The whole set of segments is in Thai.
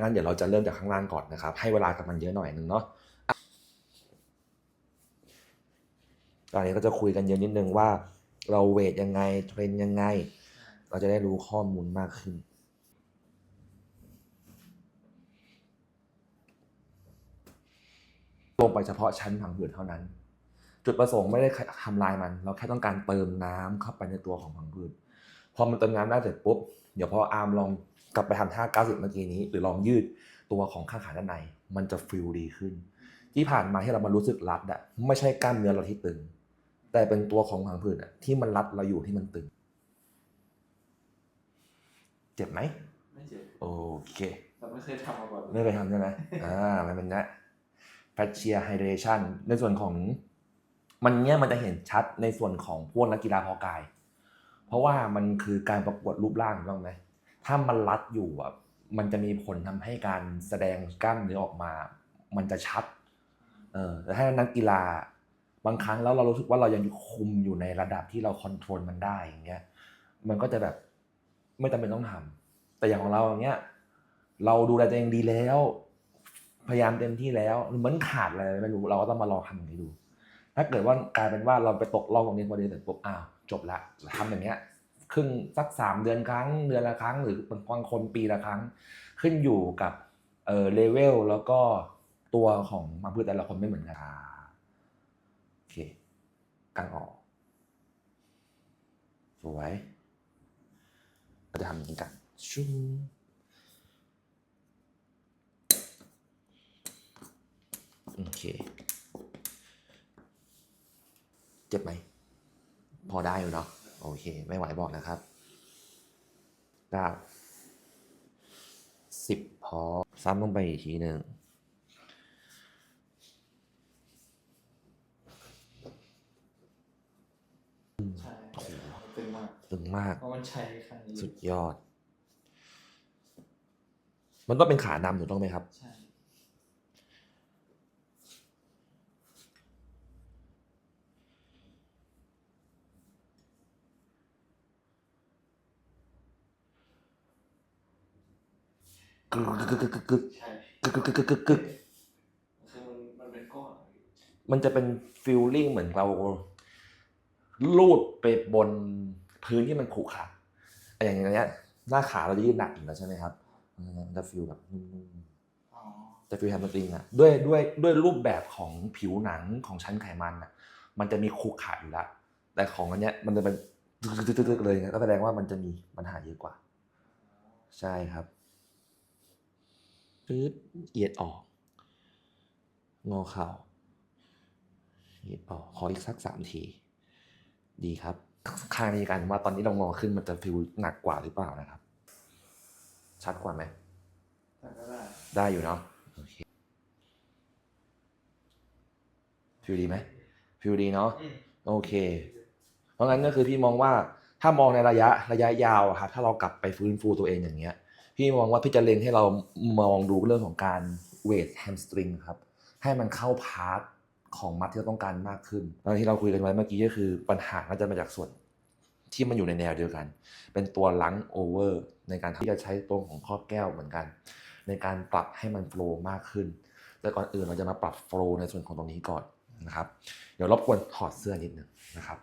งั้นเดี๋ยวเราจะเริ่มจากข้างล่างก่อนนะครับ ให้เวลากับมันเยอะหน่อยนึงเนาะตอนนี้ก็จะคุยกันเยอะนิดนึงว่า เราเวทยังไงเทรนยังไง เราจะได้รู้ข้อมูลมากขึ้นลงไปเฉพาะชั้นผังผืดเท่านั้น จุดประสงค์ไม่ได้ทำลายมัน เราแค่ต้องการเติมน้ำเข้าไปในตัวของผังผืดพอมันเติมน้ำได้เสร็จปุ๊บ เดี๋ยวพออาร์มลองกลับไปทำท่า 90 เมื่อกี้นี้ หรือลองยืดตัวของข้างขาด้านใน มันจะฟิลดีขึ้น ที่ผ่านมาที่เรามารู้สึกรัดอะไม่ใช่กล้ามเนื้อเราที่ตึง แต่เป็นตัวของผังผืดอะที่มันรัดเราอยู่ที่มันตึง เจ็บไหมไม่เจ็บโอเคเราไม่เคยทำมาก่อนไม่เคยทำใช่ไหมอ่ามันเป็นนะแฟชเชียไฮเดรชันในส่วนของมันเนี้ยมันจะเห็นชัดในส่วนของพวกนักกีฬาเพอกาย เพราะว่ามันคือการประกวดรูปร่างถูกต้องไหมถ้ามันรัดอยู่อะมันจะมีผลทำให้การแสดงกล้ามเนื้อออกมา มันจะชัดเออแต่ถ้านักกีฬาบางครั้งแล้วเรารู้สึกว่าเรายังคุมอยู่ในระดับที่เราคอนโทรลมันได้อย่างเงี้ยมันก็จะแบบไม่จำเป็นต้องทำแต่อย่างของเราอย่างเงี้ยเราดูแลตัวเองดีแล้ว พยายามเต็มที่แล้วเหมือนขาดอะไรไม่รู้เราก็ต้องมาลองทำอย่างนี้ดู ถ้าเกิดว่ากลายเป็นว่าเราไปตกรอบตรงนี้พอดีเสร็จปุ๊บอ้าว จบละทำอย่างเงี้ยครึ่งสักสามเดือนครั้งเดือนละครั้ง หรือบางคนปีละครั้ง ขึ้นอยู่กับเออเลเวลแล้วก็ตัวของมาพืชแต่ละคนไม่เหมือนกันอ่าโอเคกางออก สวยเราจะทำอย่างนี้กันชุ่มโอเค เจ็บไหมพ อได้อยู่เนาะโอเค ไม่ไหวบอกนะครับเก้าสิบพอ ซ้ำลงไปอีกทีหนึ่งใช่ตึงมากตึงมาก เพราะมันใช้ครั้งนี้สุดยอด มันต้องเป็นขานำถูกต้องไหมครับ ใช่ กึกกึกกึกกึกกึกใช่กึกกึกกึกกึกกึกกึกคือมันมันเป็นก้อนมันจะเป็นฟิลลิ่งเหมือนเราลูดไปบนพื้นที่มันขรุขระอย่างเงี้ยหน้าขาเราจะยืดหนักอยู่แล้วใช่ไหมครับมันจะฟิลแบบนุ่มอ๋อๆจะฟิลแฮมสตริงอะด้วยด้วยด้วยรูปแบบของผิวหนังของชั้นไขมันอะมันจะมีขรุขระอยู่แล้วแต่ของอันเนี้ยมันจะเป็นตึกๆเลยก็แสดงว่ามันจะมีปัญหาเยอะกว่า ใช่ครับ ปึ๊บเอียดออก งอเข่าเอียดออกขออีกสักสามที ดีครับข้างนี้กันว่าตอนนี้เรางอขึ้นมันจะฟิลหนักกว่าหรือเปล่านะครับ ชัดกว่าไหมแต่ก็ได้ได้อยู่เนาะโอเคฟิลดีไหมฟิลดีเนาะอืมโอเค เพราะงั้นก็คือพี่มองว่าถ้ามองในระยะระยะยาวอะครับถ้าเรากลับไปฟื้นฟูตัวเองอย่างเงี้ย พี่มองว่าพี่จะเล็งให้เรามองดูเรื่องของการเวทแฮมสตริงครับ ให้มันเข้าพาร์ทของมัดที่เราต้องการมากขึ้นตอนที่เราคุยกันไว้เมื่อกี้ก็คือปัญหาก็จะมาจากส่วนที่มันอยู่ในแนวเดียวกัน เป็นตัวลังโอเวอร์ในการที่จะใช้ตัวของครอบแก้วเหมือนกัน ในการปรับให้มันโฟล์มากขึ้น แต่ก่อนอื่นเราจะมาปรับโฟล์ในส่วนของตรงนี้ก่อนนะครับ เดี๋ยวรบกวนถอดเสื้อนิดนึงนะครับ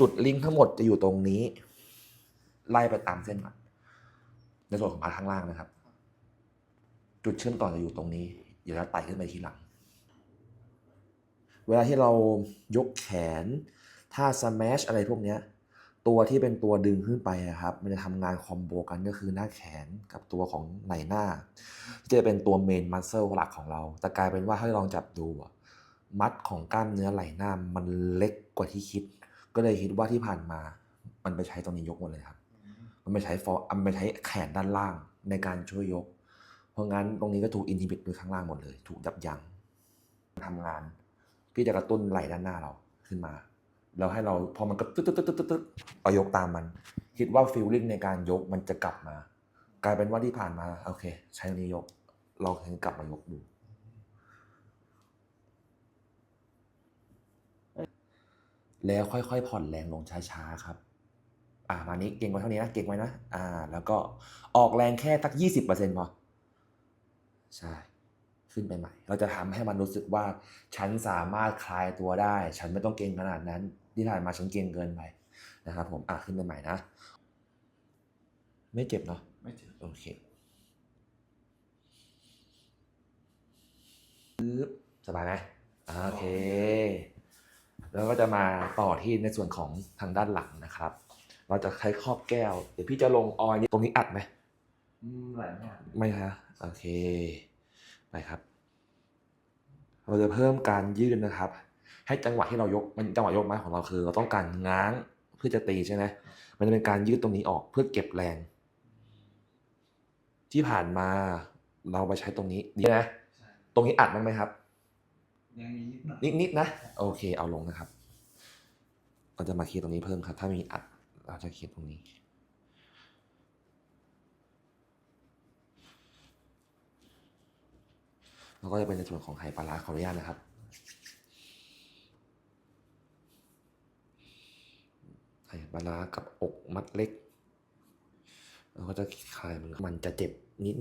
จุดลิงก์ทั้งหมดจะอยู่ตรงนี้ ไล่ไปตามเส้นก่อนในส่วนของพาร์ข้างล่างนะครับ จุดเชื่อมต่อจะอยู่ตรงนี้ เดี๋ยวเราไต่ขึ้นไปทีหลัง เวลาที่เรายกแขนถ้าสแมชอะไรพวกเนี้ยตัวที่เป็นตัวดึงขึ้นไปอะครับ มันจะทำงานคอมโบกันก็คือหน้าแขนกับตัวของไหล่หน้าที่จะเป็นตัวเมนมัสเซลหลักของเราแต่กลายเป็นว่าถ้าลองจับดูมัดของกล้ามเนื้อไหล่หน้ามันเล็กกว่าที่คิด ก็เลยคิดว่าที่ผ่านมา มันไปใช้ตรงนี้ยกหมดเลยครับ มันไปใช้ฟอร์มันไปใช้แขนด้านล่างในการช่วยยก เพราะงั้นตรงนี้ก็ถูกอินทิบิตโดยข้างล่างหมดเลย ถูกยับยั้งทำงานที่จะกระตุ้นไหล่ด้านหน้าเราขึ้นมา แล้วให้เราพอมันก็ตึ๊ดตึ๊ดตึ๊ดตึ๊ดตึ๊ดเอายกตามมัน คิดว่าฟีลลิ่งในการยกมันจะกลับมา กลายเป็นว่าที่ผ่านมาโอเค ใช้ตรงนี้ยก เราถึงกลับมายกดู แล้วค่อยๆ ผ่อนแรงลงช้าๆครับ อ่ามานี้เก่งไว้เท่านี้นะ เก่งไว้นะ อ่า แล้วก็ออกแรงแค่สักยี่สิบเปอร์เซ็นต์พอ ใช่ ขึ้นไปใหม่ เราจะทำให้มันรู้สึกว่า ฉันสามารถคลายตัวได้ ฉันไม่ต้องเก่งขนาดนั้น ที่ผ่านมาฉันเก่งเกินไปนะครับผม อะขึ้นไปใหม่นะ ไม่เจ็บเนาะ ไม่เจ็บ โอเคปึ๊บสบายไหมอ่าโอเค แล้วก็จะมาต่อที่ในส่วนของทางด้านหลังนะครับ เราจะใช้ครอบแก้ว เดี๋ยวพี่จะลงออยล์ตรงนี้อัดไหมอืมหลายอย่างไม่ฮะโอเค ไปครับ เราจะเพิ่มการยืดนะครับ ให้จังหวะที่เรายก มันจังหวะยกไม้ของเราคือ เราต้องการง้างเพื่อจะตีใช่ไหมมันจะเป็นการยืดตรงนี้ออกเพื่อเก็บแรง ที่ผ่านมาเราไปใช้ตรงนี้ดีนะใช่ตรงนี้อัดบ้างไหมครับ ยังมีนิดหน่อยนิดๆนะ โอเค เอาลงนะครับเราจะมาเคลียร์ตรงนี้เพิ่มครับ ถ้ามีอัดเราจะเคลียร์ตรงนี้ แล้วก็จะเป็นในส่วนของไข่ปลาร้าขออนุญาตนะครับไข่ปลาร้ากับอกมัดเล็กเราก็จะคลายมันมันจะเจ็บ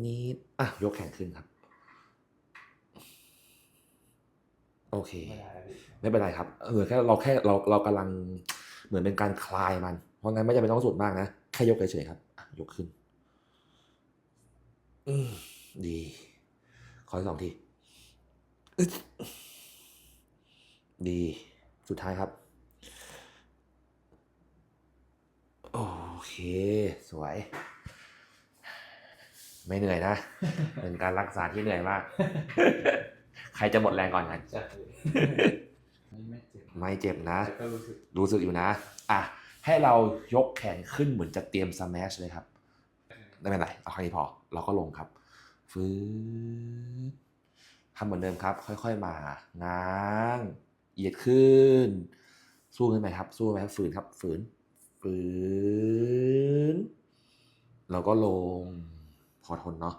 นิดๆอะยกแขนขึ้นครับ โอเคไม่ได้พี่ไม่เป็นไรครับเออแค่เราแค่เราเรากำลังเหมือนเป็นการคลายมัน เพราะงั้นไม่จำเป็นต้องสุดมากนะ แค่ยกเฉยๆครับอะยกขึ้นอืมดี ขออีกสองทีอึ๊ดดี สุดท้ายครับ โอเค สวย ไม่เหนื่อยนะ เป็นการรักษาที่เหนื่อยมาก ใครจะหมดแรงก่อนกัน ใช่ไม่ไม่เจ็บไม่เจ็บนะ แต่ก็รู้สึกรู้สึกอยู่นะ อะ ให้เรายกแขนขึ้นเหมือนจะเตรียมสแมชเลยครับไม่เป็นไรเอาแค่นี้พอ เราก็ลงครับ ฟื้นทำเหมือนเดิมครับ ค่อย ๆ มาง้างเหยียดขึ้น สู้ขึ้นไหมครับ สู้ไหมครับ ฝืนครับ ฝืน ฝืน เราก็ลง พอทนเนาะ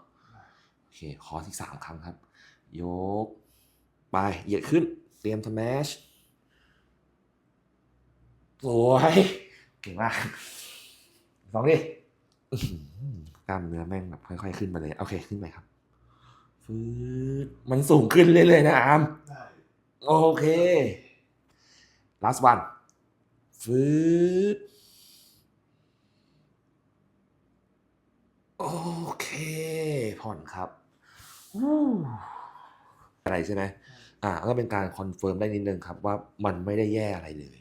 โอเค ขอที่สามครั้งครับ ยก ไป เหยียดขึ้น เตรียมสแมชสวยเก่งมากสองดิอื้อหือกล้ามเนื้อแม่งแบบค่อย ๆ ขึ้นมาเลย โอเค ขึ้นไปครับฟืดมันสูงขึ้นเรื่อยๆนะอามได้โอเค last one ฟืดโอเค ผ่อนครับวู้ อะไรใช่ไหมอ่าก็เป็นการคอนเฟิร์มได้นิดนึงครับว่ามันไม่ได้แย่อะไรเลย